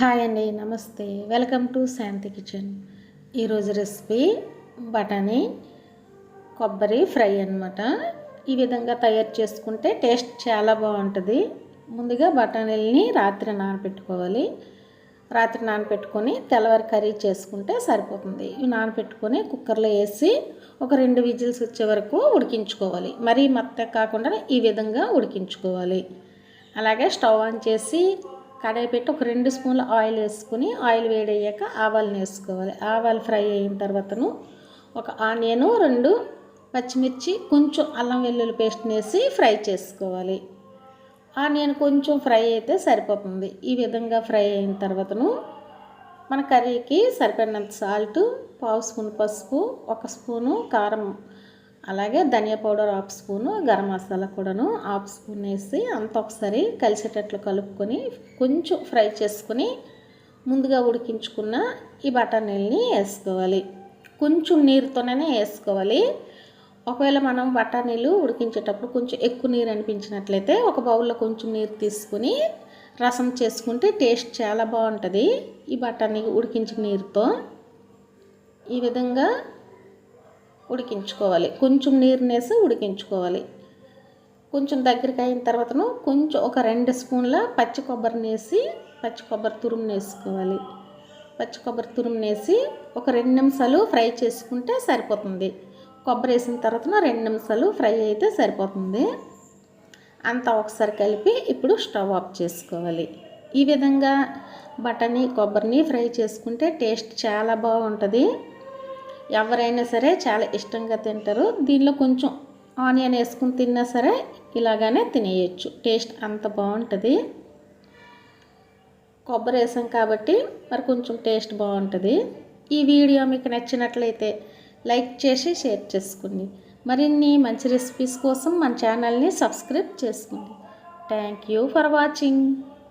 Hi అండి నమస్తే. Welcome to Shanti kitchen. ఈరోజు రెసిపీ బఠానీ కొబ్బరి ఫ్రై అన్నమాట. ఈ విధంగా తయారు చేసుకుంటే టేస్ట్ చాలా బాగుంటుంది. ముందుగా బఠానీలని రాత్రి నానబెట్టుకోవాలి రాత్రి నానబెట్టుకొని తెల్లవారి కర్రీ చేసుకుంటే సరిపోతుంది. ఇవి నానబెట్టుకొని కుక్కర్లో వేసి ఒక రెండు విజిల్స్ వచ్చే వరకు ఉడికించుకోవాలి. మరీ మెత్త కాకుండా ఈ విధంగా ఉడికించుకోవాలి. అలాగే స్టవ్ ఆన్ చేసి కడాయి పెట్టి ఒక రెండు స్పూన్ల ఆయిల్ వేసుకుని ఆయిల్ వేడయ్యాక ఆవాలను వేసుకోవాలి. ఆవాలు ఫ్రై అయిన తర్వాతను ఒక ఆనియన్ రెండు పచ్చిమిర్చి కొంచెం అల్లం వెల్లుల్లి పేస్ట్ వేసి ఫ్రై చేసుకోవాలి. ఆనియన్ కొంచెం ఫ్రై అయితే సరిపోతుంది. ఈ విధంగా ఫ్రై అయిన తర్వాతను మన కర్రీకి సరిపడినంత సాల్ట్ పావు స్పూన్ పసుపు ఒక స్పూను కారం అలాగే ధనియా powder half spoon garam masala కూడాను హాఫ్ స్పూన్ వేసి అంత ఒకసారి కలిసేటట్లు కలుపుకొని కొంచెం ఫ్రై చేసుకుని ముందుగా ఉడికించుకున్న ఈ బఠానీలని వేసుకోవాలి. కొంచెం నీరుతోనే వేసుకోవాలి. ఒకవేళ మనం బఠానీలు ఉడికించేటప్పుడు కొంచెం ఎక్కువ నీరు అనిపించినట్లయితే ఒక బౌల్లో కొంచెం నీరు తీసుకుని రసం చేసుకుంటే టేస్ట్ చాలా బాగుంటుంది ఈ బఠానీ ఉడికించిన నీరుతో. ఈ విధంగా ఉడికించుకోవాలి. కొంచెం నీరునేసి ఉడికించుకోవాలి. కొంచెం దగ్గరికి అయిన తర్వాతను కొంచెం ఒక రెండు స్పూన్ల పచ్చి కొబ్బరిని వేసి పచ్చి కొబ్బరి తురుము వేసుకోవాలి. పచ్చి కొబ్బరి తురుము వేసి ఒక రెండు నిమిషాలు ఫ్రై చేసుకుంటే సరిపోతుంది. కొబ్బరి వేసిన తర్వాత రెండు నిమిషాలు ఫ్రై అయితే సరిపోతుంది. అంతా ఒకసారి కలిపి ఇప్పుడు స్టవ్ ఆఫ్ చేసుకోవాలి. ఈ విధంగా బటని కొబ్బరిని ఫ్రై చేసుకుంటే టేస్ట్ చాలా బాగుంటుంది. ఎవరైనా సరే చాలా ఇష్టంగా తింటారు. దీనిలో కొంచెం ఆనియన్ వేసుకుని తిన్నా సరే ఇలాగానే తినేయచ్చు. టేస్ట్ అంత బాగుంటుంది. కొబ్బరి వేసాం కాబట్టి మరి కొంచెం టేస్ట్ బాగుంటుంది. ఈ వీడియో మీకు నచ్చినట్లయితే లైక్ చేసి షేర్ చేసుకోండి. మరిన్ని మంచి రెసిపీస్ కోసం మన ఛానల్ని సబ్స్క్రైబ్ చేసుకోండి. Thank you for watching.